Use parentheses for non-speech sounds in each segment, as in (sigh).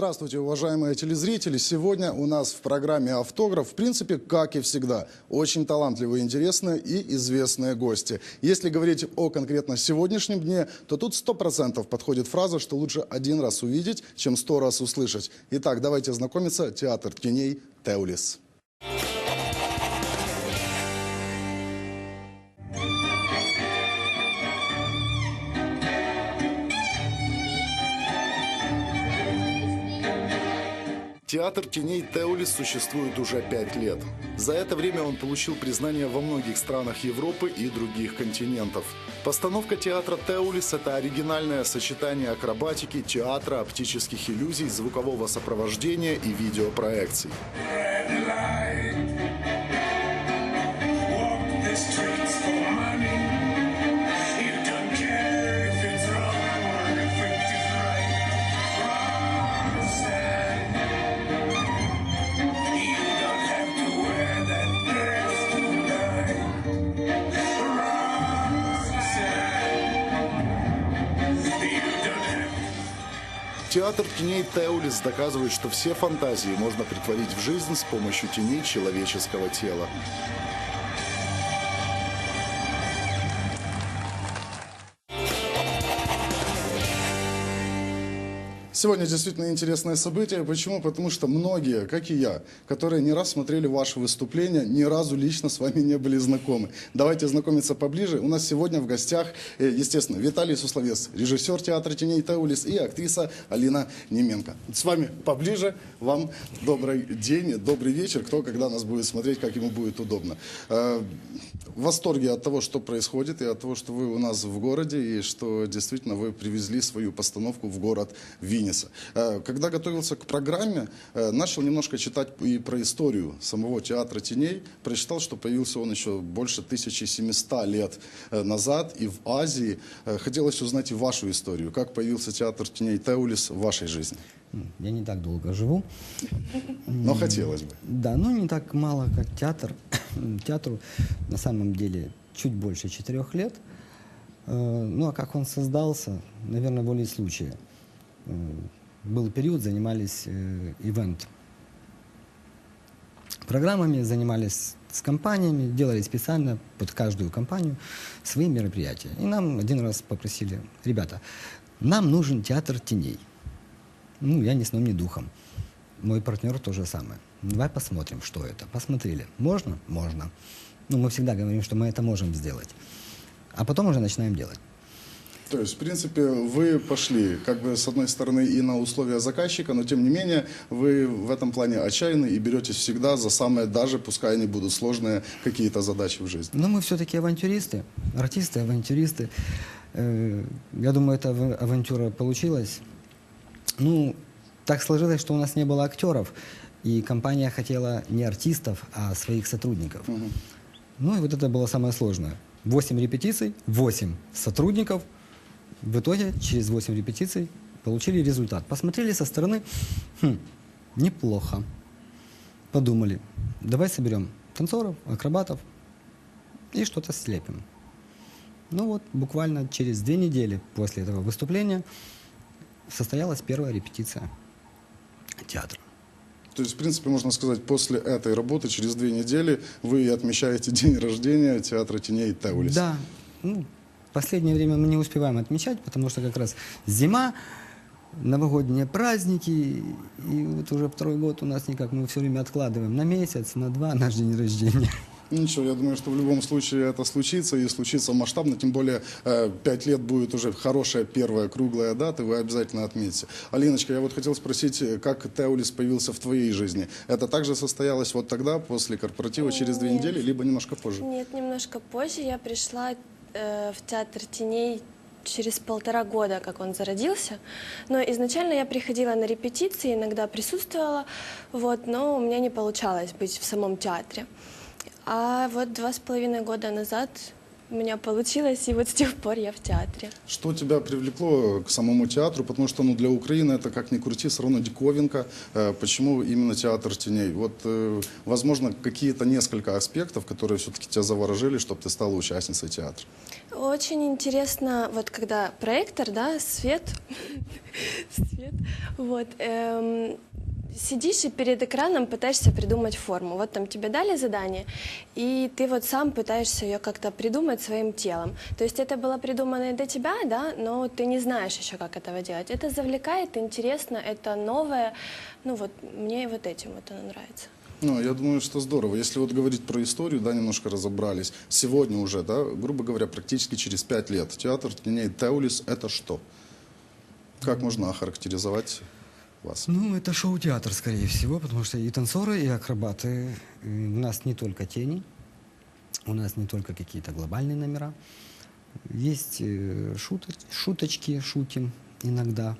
Здравствуйте, уважаемые телезрители. Сегодня у нас в программе «Автограф», в принципе, как и всегда, очень талантливые, интересные и известные гости. Если говорить о конкретно сегодняшнем дне, то тут сто процентов подходит фраза, что лучше один раз увидеть, чем сто раз услышать. Итак, давайте знакомиться. Театр теней «Теулис». Театр теней Теулис существует уже пять лет. За это время он получил признание во многих странах Европы и других континентов. Постановка театра Теулис – это оригинальное сочетание акробатики, театра, оптических иллюзий, звукового сопровождения и видеопроекций. Театр теней Теулис доказывает, что все фантазии можно притворить в жизнь с помощью теней человеческого тела. Сегодня действительно интересное событие. Почему? Потому что многие, как и я, которые не раз смотрели ваши выступления, ни разу лично с вами не были знакомы. Давайте знакомиться поближе. У нас сегодня в гостях, э, естественно, Виталий Сусловец, режиссер театра «Теней Теулис» и актриса Алина Неменко. С вами поближе. Вам добрый день, добрый вечер. Кто когда нас будет смотреть, как ему будет удобно. Э, В восторге от того, что происходит, и от того, что вы у нас в городе, и что действительно вы привезли свою постановку в город Винниса. Э, Когда готовился к программе, э, начал немножко читать и про историю самого театра теней. Прочитал, что появился он еще больше 1700 лет э, назад и в Азии. Хотелось узнать и вашу историю. Как появился театр теней Теулис в вашей жизни? Я не так долго живу. Но хотелось бы. Да, ну не так мало, как театр. (coughs) Театру на самом деле чуть больше четырех лет. Ну а как он создался, наверное, волей случая. Э, Был период, занимались э, ивент программами, занимались с компаниями, делали специально под каждую компанию свои мероприятия. И нам один раз попросили, ребята, нам нужен театр теней. Ну, я ни сном, ни духом. Мой партнер то же самое. Давай посмотрим, что это. Посмотрели. Можно? Можно. Ну, мы всегда говорим, что мы это можем сделать. А потом уже начинаем делать. То есть, в принципе, вы пошли, как бы, с одной стороны, и на условия заказчика, но, тем не менее, вы в этом плане отчаянны и беретесь всегда за самые, даже пускай они будут сложные, какие-то задачи в жизни. Но мы все-таки авантюристы, артисты, авантюристы. Э, Я думаю, эта ава- авантюра получилась. Ну, так сложилось, что у нас не было актеров, и компания хотела не артистов, а своих сотрудников. Ну и вот это было самое сложное. Восемь репетиций, восемь сотрудников. В итоге через восемь репетиций получили результат. Посмотрели со стороны, хм, неплохо. Подумали, давай соберем танцоров, акробатов и что-то слепим. Ну вот, буквально через две недели после этого выступления состоялась первая репетиция театра. То есть, в принципе, можно сказать, после этой работы, через две недели, вы отмечаете день рождения театра теней Теулис. Да, ну, последнее время мы не успеваем отмечать, потому что как раз зима, новогодние праздники, и вот уже второй год у нас никак, мы все время откладываем на месяц, на два (laughs) наш день рождения. Ну, Ничего, я думаю, что в любом случае это случится, и случится масштабно, тем более э, пять лет будет уже хорошая первая круглая дата, вы обязательно отметите. Алиночка, я вот хотел спросить, как Теулис появился в твоей жизни? Это также состоялось вот тогда, после корпоратива, через две Нет. недели, либо немножко позже? Нет, немножко позже я пришла э, в театр теней через полтора года, как он зародился. Но изначально я приходила на репетиции, иногда присутствовала, вот, но у меня не получалось быть в самом театре. А вот два с половиной года назад у меня получилось, и вот с тех пор я в театре. Что тебя привлекло к самому театру? Потому что ну, для Украины это, как ни крути, все равно диковинка. Э, Почему именно театр теней? Вот, э, возможно, какие-то несколько аспектов, которые все-таки тебя заворожили, чтобы ты стала участницей театра. Очень интересно, вот когда проектор, да, свет, (laughs) свет, вот, эм, сидишь и перед экраном пытаешься придумать форму. Вот там тебе дали задание, и ты вот сам пытаешься ее как-то придумать своим телом. То есть это было придумано и до тебя, да, но ты не знаешь еще, как этого делать. Это завлекает, интересно, это новое. Ну вот мне вот этим вот оно нравится. Ну, я думаю, что здорово. Если вот говорить про историю, да, немножко разобрались. Сегодня уже, да, грубо говоря, практически через пять лет. Театр теней Теулис – это что? Как можно охарактеризовать вас? Ну, это шоу-театр, скорее всего, потому что и танцоры, и акробаты. И у нас не только тени, у нас не только какие-то глобальные номера. Есть э, шуто- шуточки, шутим иногда,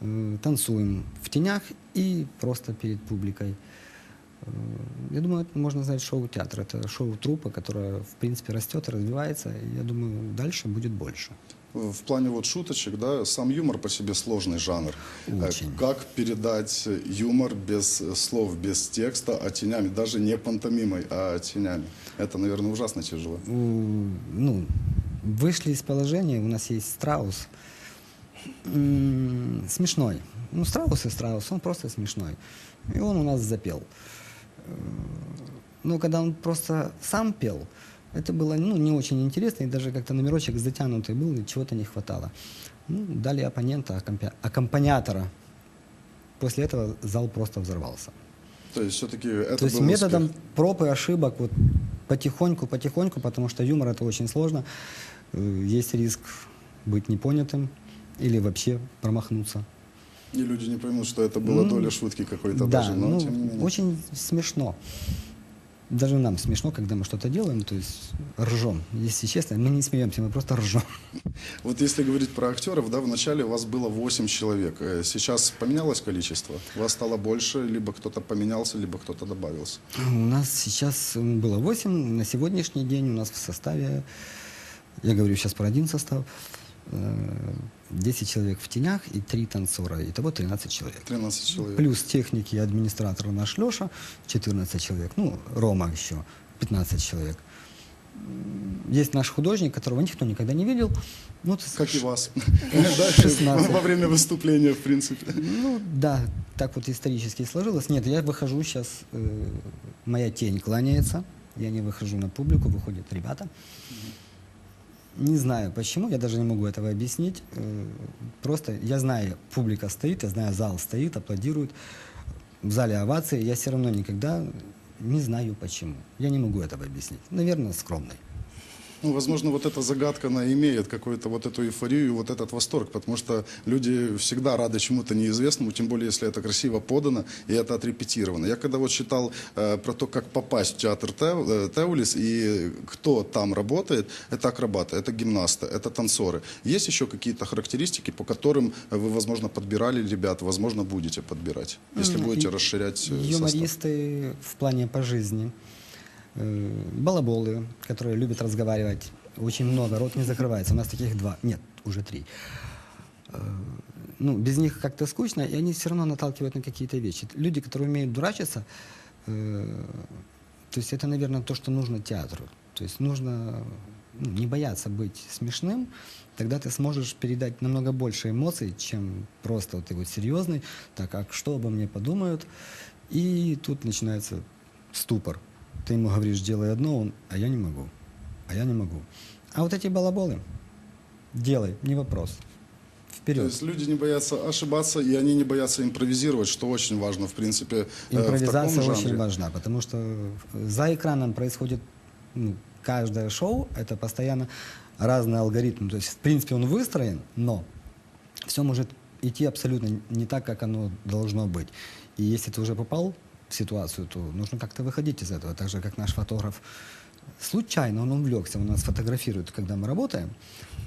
э, танцуем в тенях и просто перед публикой. Э, Я думаю, это можно назвать шоу-театр. Это шоу-труппа, которая, в принципе, растет, развивается. И я думаю, дальше будет больше. В плане вот шуточек, да, сам юмор по себе сложный жанр. Э, Очень. Как передать юмор без слов, без текста, а тенями, даже не пантомимой, а тенями? Это, наверное, ужасно тяжело. ну, вышли из положения, у нас есть страус. Смешной. Ну, страус и страус, он просто смешной. И он у нас запел. Э, Но когда он просто сам пел, это было ну, не очень интересно, и даже как-то номерочек затянутый был, и чего-то не хватало. Ну, дали оппонента, аккомпа- аккомпаниатора. После этого зал просто взорвался. То есть все-таки это То есть был методом успех. проб и ошибок, вот потихоньку, потихоньку, потому что юмор это очень сложно. Э, Есть риск быть непонятым или вообще промахнуться. И люди не поймут, что это была доля шутки какой-то да, даже, но ну, тем не менее. очень смешно. Даже нам смешно, когда мы что-то делаем, то есть ржем. Если честно, мы не смеемся, мы просто ржем. Вот если говорить про актеров, да, вначале у вас было 8 человек. Э, Сейчас поменялось количество? Вас стало больше, либо кто-то поменялся, либо кто-то добавился? У нас сейчас было 8, на сегодняшний день у нас в составе, я говорю сейчас про один состав, э, 10 человек в тенях и 3 танцора, итого 13 человек. 13 человек. Плюс техники и администратор наш Леша, 14 человек, ну, Рома еще, 15 человек. Есть наш художник, которого никто никогда не видел. Ну, это Как и вас. (laughs) 16. (laughs) Во время выступления, в принципе. Ну, да, так вот исторически сложилось. Нет, я выхожу сейчас, э, моя тень кланяется, я не выхожу на публику, выходят ребята. Не знаю почему, я даже не могу этого объяснить. Э, Просто я знаю, публика стоит, я знаю, зал стоит, аплодирует. В зале овации, я все равно никогда не знаю почему. Я не могу этого объяснить. Наверное, скромный. Ну, возможно, вот эта загадка, она имеет какую-то вот эту эйфорию, вот этот восторг, потому что люди всегда рады чему-то неизвестному, тем более, если это красиво подано и это отрепетировано. Я когда вот читал э, про то, как попасть в театр Тев- э, Теулис и кто там работает, это акробаты, это гимнасты, это танцоры. Есть еще какие-то характеристики, по которым вы, возможно, подбирали ребят, возможно, будете подбирать, если будете расширять э, состав? Юмористы в плане по жизни. Балаболы, которые любят разговаривать. Очень много, рот не закрывается. У нас таких два. Нет, уже три. Э, Ну, без них как-то скучно, и они все равно наталкивают на какие-то вещи. Люди, которые умеют дурачиться, э, то есть это, наверное, то, что нужно театру. То есть нужно ну, не бояться быть смешным, тогда ты сможешь передать намного больше эмоций, чем просто вот ты вот серьезный, так, а что обо мне подумают? И тут начинается ступор. Ты ему говоришь, делай одно, он, а я не могу, а я не могу. А вот эти балаболы, делай, не вопрос. То Вперед. есть люди не боятся ошибаться, и они не боятся импровизировать, что очень важно, в принципе, э, в Импровизация таком очень жанре. важна, потому что за экраном происходит ну, каждое шоу, это постоянно разный алгоритм. То есть, в принципе, он выстроен, но все может идти абсолютно не так, как оно должно быть. И если ты уже попал в ситуацию, то нужно как-то выходить из этого. Так же, как наш фотограф случайно, он увлекся, он нас фотографирует, когда мы работаем.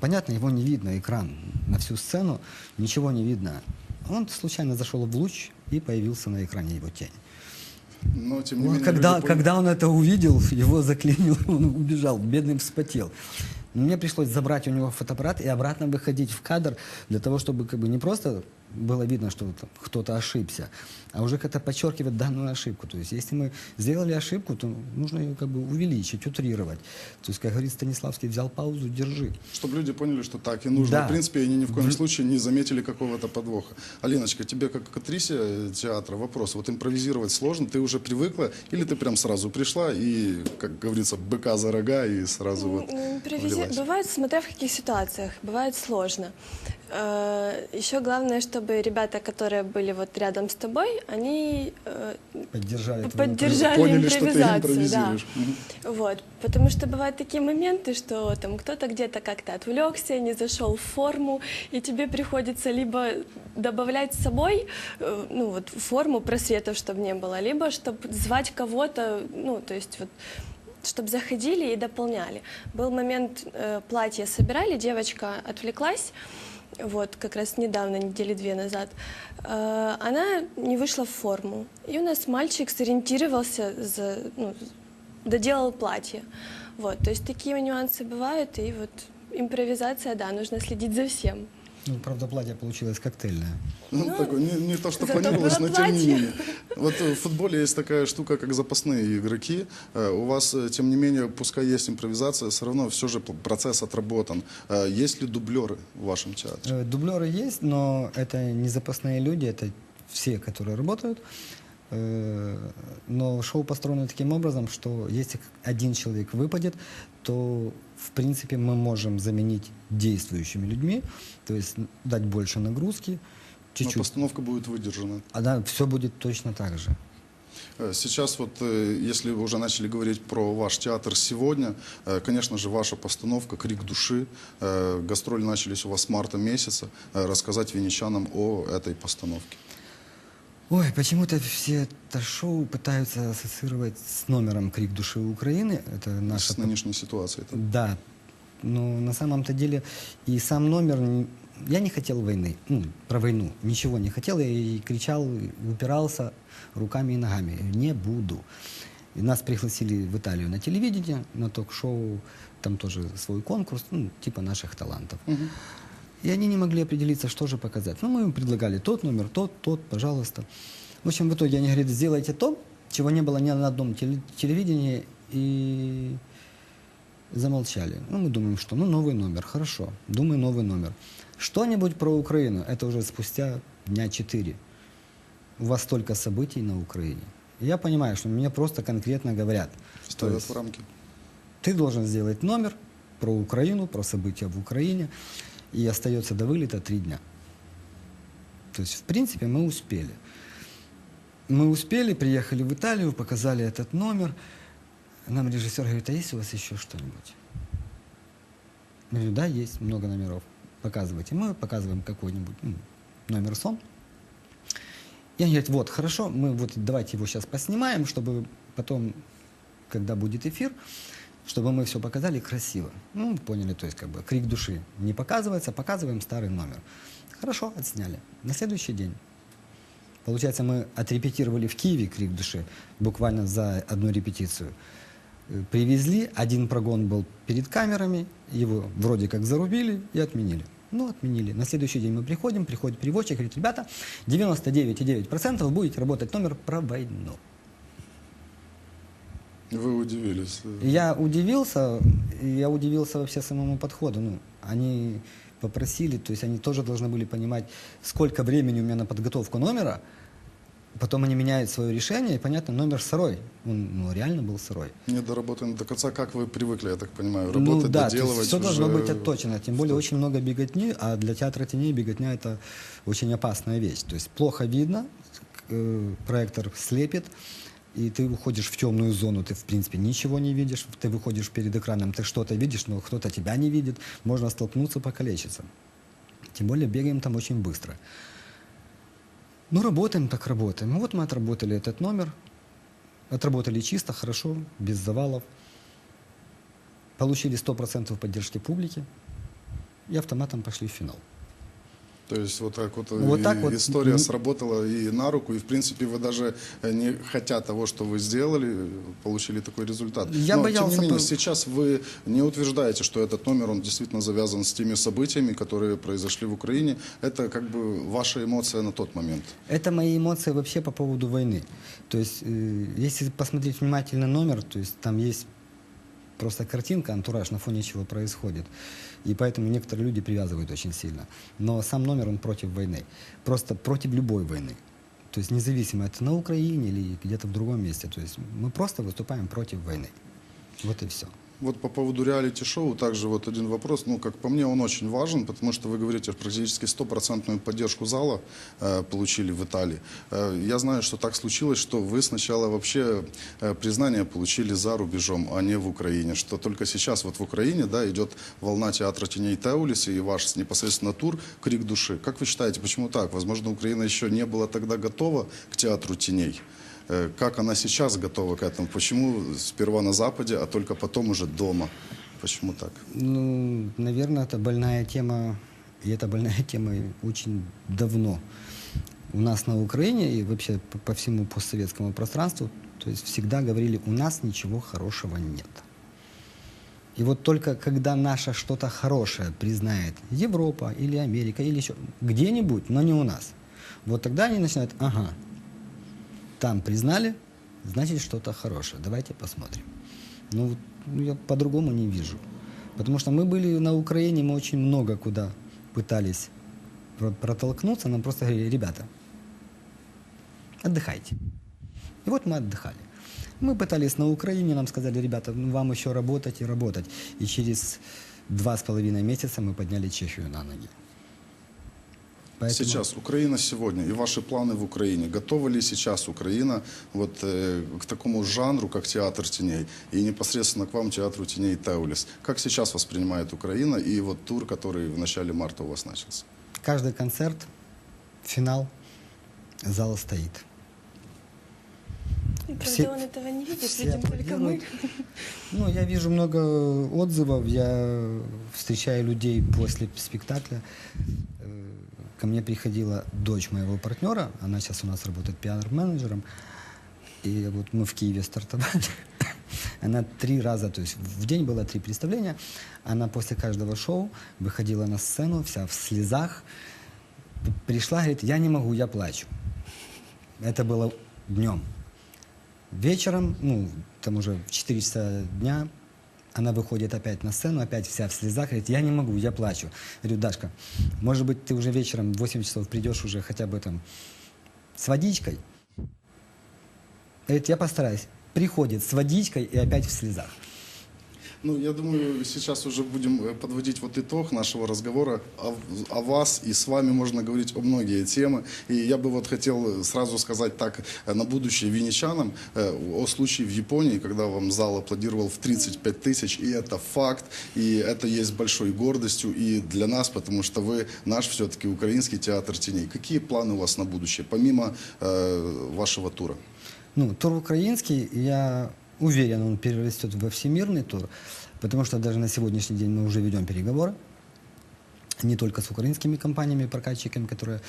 Понятно, его не видно, экран на всю сцену, ничего не видно. Он случайно зашел в луч и появился на экране его тень. Но, тем не Он, менее, когда, когда он это увидел, (laughs) его заклинил, он убежал, бедным вспотел. Мне пришлось забрать у него фотоаппарат и обратно выходить в кадр для того, чтобы как бы не просто было видно, что кто-то ошибся, а уже как-то подчеркивать данную ошибку. То есть если мы сделали ошибку, то нужно ее как бы увеличить, утрировать. То есть, как говорит Станиславский, взял паузу, держи. Чтобы люди поняли, что так и нужно. Да. В принципе, они ни в коем случае не заметили какого-то подвоха. Алиночка, тебе как актрисе э, театра вопрос. Вот импровизировать сложно? Ты уже привыкла? Или ты прям сразу пришла и, как говорится, быка за рога и сразу вот Ну, импровизи- влилась? Бывает, смотря в каких ситуациях, бывает сложно. Э, Еще главное, чтобы ребята, которые были вот рядом с тобой, они э, Поддержали. поддержали Поняли, что ты да. импровизируешь. Мгм. Вот, потому что бывают такие моменты, что там кто-то где-то как-то отвлекся, не зашел в форму, и тебе приходится либо добавлять с собой, э, ну вот форму просветов, чтобы не было, либо чтобы звать кого-то, ну то есть вот чтобы заходили и дополняли. Был момент, э, платье собирали, девочка отвлеклась, вот, как раз недавно, недели две назад, Э, она не вышла в форму. И у нас мальчик сориентировался, за, ну, доделал платье. Вот, то есть такие нюансы бывают, и вот импровизация, да, нужно следить за всем. Ну, правда, платье получилось коктейльное. Ну, такое, не, не то, что планировалось, но тем не менее. Вот э, в футболе есть такая штука, как запасные игроки. Э, У вас, э, тем не менее, пускай есть импровизация, все равно все же процесс отработан. Есть ли дублеры в вашем театре? Дублеры есть, но это не запасные люди, это все, которые работают. Э, Но шоу построено таким образом, что если один человек выпадет, то в принципе мы можем заменить действующими людьми, то есть дать больше нагрузки, Но чуть-чуть. постановка будет выдержана. А да, все будет точно так же. Э, Сейчас вот, э, если вы уже начали говорить про ваш театр сегодня, конечно же, ваша постановка «Крик души». Гастроли начались у вас с марта месяца. Рассказать венечанам о этой постановке. Ой, почему-то все это шоу пытаются ассоциировать с номером «Крик души Украины». Это наша С нынешней ситуацией. так? Да, но на самом-то деле и сам номер, я не хотел войны, ну, про войну, ничего не хотел, я и кричал, и упирался руками и ногами, не буду. И нас пригласили в Италию на телевидение, на ток-шоу, там тоже свой конкурс, ну, типа наших талантов. И они не могли определиться, что же показать. Ну, мы им предлагали тот номер, тот, тот, пожалуйста. В общем, в итоге они говорят, сделайте то, чего не было ни на одном теле- телевидении, и замолчали. Ну, мы думаем, что ну новый номер, хорошо. Думаю, новый номер. Что-нибудь про Украину, это уже спустя дня четыре. У вас столько событий на Украине. Я понимаю, что мне просто конкретно говорят, Ставят в рамки. ты должен сделать номер про Украину, про события в Украине, и остается до вылета три дня. То есть, в принципе, мы успели. Мы успели, приехали в Италию, показали этот номер. Нам режиссер говорит, а есть у вас еще что-нибудь? Я говорю, да, есть много номеров. Показывайте. Мы показываем какой-нибудь ну, номер сон. И они говорят, вот, хорошо, мы вот давайте его сейчас поснимаем, чтобы потом, когда будет эфир, чтобы мы все показали красиво. Ну, поняли, то есть как бы крик души не показывается, показываем старый номер. Хорошо, отсняли. На следующий день. Получается, мы отрепетировали в Киеве крик души буквально за одну репетицию. Э, Привезли, один прогон был перед камерами, его вроде как зарубили и отменили. Ну, отменили. На следующий день мы приходим, приходит переводчик, говорит, ребята, 99,9% будете работать номер про войну. Вы удивились. Я удивился, я удивился вообще самому подходу. Ну, они попросили, то есть они тоже должны были понимать, сколько времени у меня на подготовку номера. Потом они меняют свое решение, и понятно, номер сырой. Он ну, реально был сырой. Не доработан до конца, как вы привыкли, я так понимаю, ну работать, да, то есть доделывать. все должно уже быть отточено. Тем более очень много беготни, а для театра теней беготня это очень опасная вещь. То есть плохо видно, э, проектор слепит, и ты уходишь в темную зону, ты в принципе ничего не видишь, ты выходишь перед экраном, ты что-то видишь, но кто-то тебя не видит, можно столкнуться, покалечиться. Тем более бегаем там очень быстро. Ну, работаем так работаем. Вот мы отработали этот номер, отработали чисто, хорошо, без завалов. Получили 100% поддержки публики и автоматом пошли в финал. То есть вот так вот, Вот так вот. история сработала и на руку, и в принципе вы даже э, не хотя того, что вы сделали, получили такой результат. Я Но, боялся тем не менее, сейчас вы не утверждаете, что этот номер, он действительно завязан с теми событиями, которые произошли в Украине. Это как бы ваша эмоция на тот момент. Это мои эмоции вообще по поводу войны. То есть, э, если посмотреть внимательно номер, то есть там есть просто картинка, антураж, на фоне чего происходит. И поэтому некоторые люди привязывают очень сильно. Но сам номер, он против войны. Просто против любой войны. То есть независимо, это на Украине или где-то в другом месте. То есть мы просто выступаем против войны. Вот и все. Вот по поводу реалити-шоу также вот один вопрос. Ну, как по мне, он очень важен, потому что вы говорите, практически стопроцентную поддержку зала э, получили в Италии. Э, я знаю, что так случилось, что вы сначала вообще э, признание получили за рубежом, а не в Украине. Что только сейчас вот в Украине, да, идет волна театра теней Теулис и ваш непосредственно тур «Крик души». Как вы считаете, почему так? Возможно, Украина еще не была тогда готова к театру теней. Э, Как она сейчас готова к этому? Почему сперва на Западе, а только потом уже дома? Почему так? Ну, наверное, это больная тема, и эта больная (laughs) тема очень давно у нас на Украине и вообще по, по всему постсоветскому пространству. То есть всегда говорили, у нас ничего хорошего нет. И вот только когда наше что-то хорошее признает Европа или Америка или еще где-нибудь, но не у нас, вот тогда они начинают, ага, там признали, значит что-то хорошее. Давайте посмотрим. Ну, ну, я по-другому не вижу. Потому что мы были на Украине, мы очень много куда пытались про- протолкнуться, нам просто говорили, ребята, отдыхайте. И вот мы отдыхали. Мы пытались на Украине, нам сказали, ребята, ну, вам еще работать и работать. И через два с половиной месяца мы подняли Чехию на ноги. Поэтому- Сейчас, Украина сегодня и ваши планы в Украине. Готова ли сейчас Украина вот, э, к такому жанру, как театр теней, и непосредственно к вам, театру теней Теулис? Как сейчас воспринимает Украина и вот тур, который в начале марта у вас начался? Каждый концерт, финал, зал стоит. Правда, Все- он этого не видит, все видим только мы. Ну, я вижу много отзывов, я встречаю людей после спектакля. Ко мне приходила дочь моего партнера, она сейчас у нас работает пиар-менеджером. И вот мы в Киеве стартовали. (laughs) Она три раза, то есть в день было три представления. Она после каждого шоу выходила на сцену, вся в слезах. Пришла, говорит, я не могу, я плачу. Это было днем. Вечером, ну, там уже в 4 часа дня, она выходит опять на сцену, опять вся в слезах, говорит, я не могу, я плачу. Говорю, Дашка, может быть, ты уже вечером в 8 часов придешь уже хотя бы там с водичкой? Говорит, я постараюсь. Приходит с водичкой и опять в слезах. Ну, я думаю, сейчас уже будем э, подводить вот итог нашего разговора о, о вас, и с вами можно говорить о многие темы. И я бы вот хотел сразу сказать так э, на будущее винничанам э, о случае в Японии, когда вам зал аплодировал в 35 тысяч, и это факт, и это есть большой гордостью и для нас, потому что вы наш все-таки украинский театр теней. Какие планы у вас на будущее, помимо э, вашего тура? Ну, тур украинский, я уверен, он перерастет во всемирный тур, потому что даже на сегодняшний день мы уже ведем переговоры, не только с украинскими компаниями, прокатчиками, которые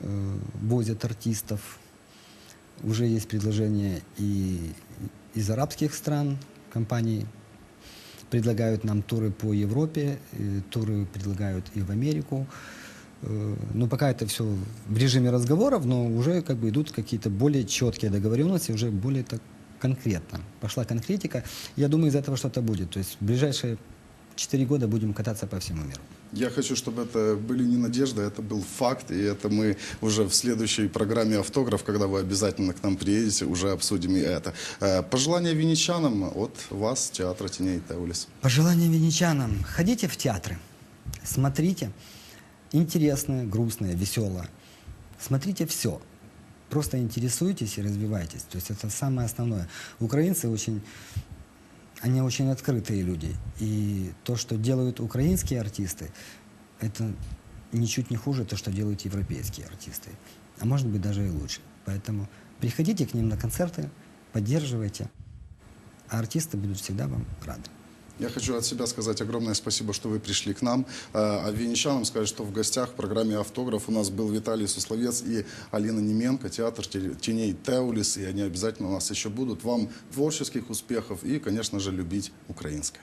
э, возят артистов. Уже есть предложения и из арабских стран, компаний предлагают нам туры по Европе, э, туры предлагают и в Америку. Э, Ну, пока это все в режиме разговоров, но уже как бы идут какие-то более четкие договоренности, уже более так конкретно. Пошла конкретика. Я думаю, из этого что-то будет. То есть в ближайшие 4 года будем кататься по всему миру. Я хочу, чтобы это были не надежды, это был факт, и это мы уже в следующей программе «Автограф», когда вы обязательно к нам приедете, уже обсудим и это. Э, Пожелания винничанам от вас, Театра теней Теулис. Пожелание венечанам. Ходите в театры, смотрите. Интересное, грустное, веселое. Смотрите все. Просто интересуйтесь и развивайтесь. То есть это самое основное. Украинцы очень, они очень открытые люди. И то, что делают украинские артисты, это ничуть не хуже то, что делают европейские артисты. А может быть даже и лучше. Поэтому приходите к ним на концерты, поддерживайте, а артисты будут всегда вам рады. Я хочу от себя сказать огромное спасибо, что вы пришли к нам. Э, А венечанам сказать, что в гостях в программе «Автограф» у нас был Виталий Сусловец и Алина Неменко, театр те- теней Теулис, и они обязательно у нас еще будут. Вам творческих успехов и, конечно же, любить украинское.